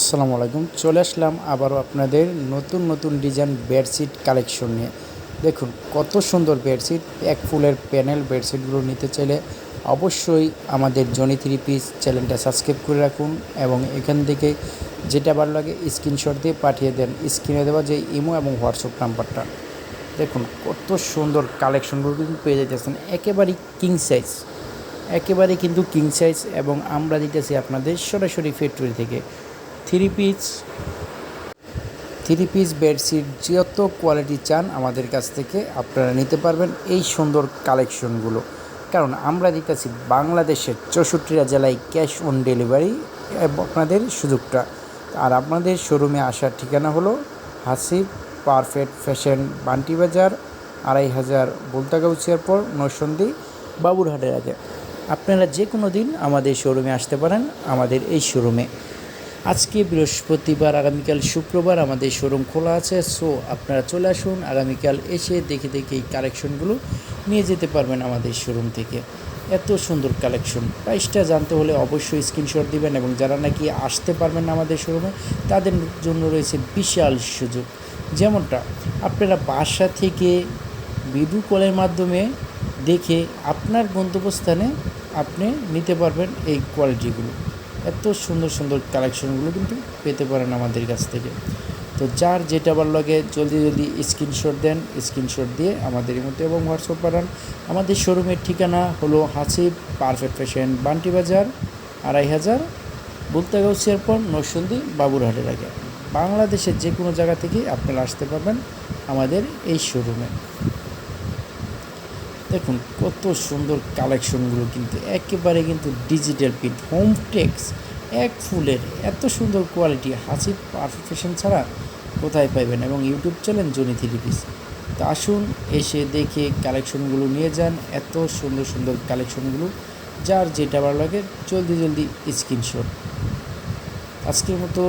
আসসালামু আলাইকুম। চলে আসলাম আবারও আপনাদের নতুন নতুন ডিজাইন বেডশিট কালেকশন নিয়ে। দেখুন, কত সুন্দর বেডশিট এক ফুলের প্যানেল বেডশিটগুলো নিতে চাইলে অবশ্যই আমাদের জনি থ্রি পিস চ্যানেলটা সাবস্ক্রাইব করে রাখুন এবং এখান থেকে যেটা ভালো লাগে স্ক্রিনশট দিয়ে পাঠিয়ে দেন। স্ক্রিনে দেওয়া যে ইমো এবং হোয়াটসঅ্যাপ নাম্বারটা দেখুন, কত সুন্দর কালেকশনগুলো কিন্তু পেয়ে যেতেছেন একেবারেই কিং সাইজ একেবারে কিন্তু কিং সাইজ এবং আমরা দিতেছি আপনাদের সরাসরি ফ্যাক্টরি থেকে। Three piece three piece bedsheet যত কোয়ালিটি চান আমাদের কাছ থেকে আপনারা নিতে পারবেন এই সুন্দর কালেকশনগুলো। কারণ আমরা দিতেছি বাংলাদেশের চৌষট্টিটা জেলায় ক্যাশ অন ডেলিভারি আপনাদের সুযোগটা। আর আপনাদের শোরুমে আসার ঠিকানা হলো হাসিব পারফেক্ট ফ্যাশন বান্টি বাজার, আড়াই হাজার বলতাগাউছিয়ার পর নৈসন্দি বাবুরহাটের আগে। আপনারা যে কোনো দিন আমাদের শোরুমে আসতে পারেন আমাদের এই শোরুমে। আজকে বৃহস্পতিবার, আগামীকাল শুক্রবার আমাদের শোরুম খোলা আছে। সো আপনারা চলে আসুন, আগামীকাল এসে দেখে দেখে এই কালেকশনগুলো নিয়ে যেতে পারবেন আমাদের শোরুম থেকে। এত সুন্দর কালেকশন। প্রাইসটা জানতে হলে অবশ্যই স্ক্রিনশট দিবেন এবং যারা নাকি আসতে পারবেন না আমাদের শোরুমে, তাদের জন্য রয়েছে বিশাল সুযোগ। যেমনটা, আপনারা বাসা থেকে ভিডিও কলের মাধ্যমে দেখে আপনার গন্তব্যস্থানে আপনি নিতে পারবেন এই কোয়ালিটিগুলো। এত সুন্দর সুন্দর কালেকশনগুলো কিন্তু পেতে পারেন আমাদের কাছ থেকে। তো যার যেটা ভালো লাগে, জলদি জলদি স্ক্রিনশট দেন স্ক্রিনশট দিয়ে আমাদের মধ্যে এবং হোয়াটসঅ্যাপ পাঠান। আমাদের শোরুমের ঠিকানা হলো হাসিব পারফেক্ট ফ্যাশন বান্টি বাজার, আড়াই হাজার বুলতাগাউসিয়ার পর নরসন্দি বাবুরহাটের আগে। বাংলাদেশের যে কোনো জায়গা থেকে আপনারা আসতে পারবেন আমাদের এই শোরুমে দেখুন, কত সুন্দর কালেকশনগুলো কিন্তু একেবারে কিন্তু ডিজিটাল প্রিন্ট, হোম টেক্স, এক ফুলের, এত সুন্দর কোয়ালিটি হাসি পারফেকশন ছাড়া কোথায় পাইবেন? এবং YouTube channel Johnny three piece. তো আসুন, এসে দেখে কালেকশনগুলো নিয়ে যান, এত সুন্দর সুন্দর কালেকশনগুলো, যার যেটা ভালো লাগে, জলদি জলদি স্ক্রিনশট। আজকের মতো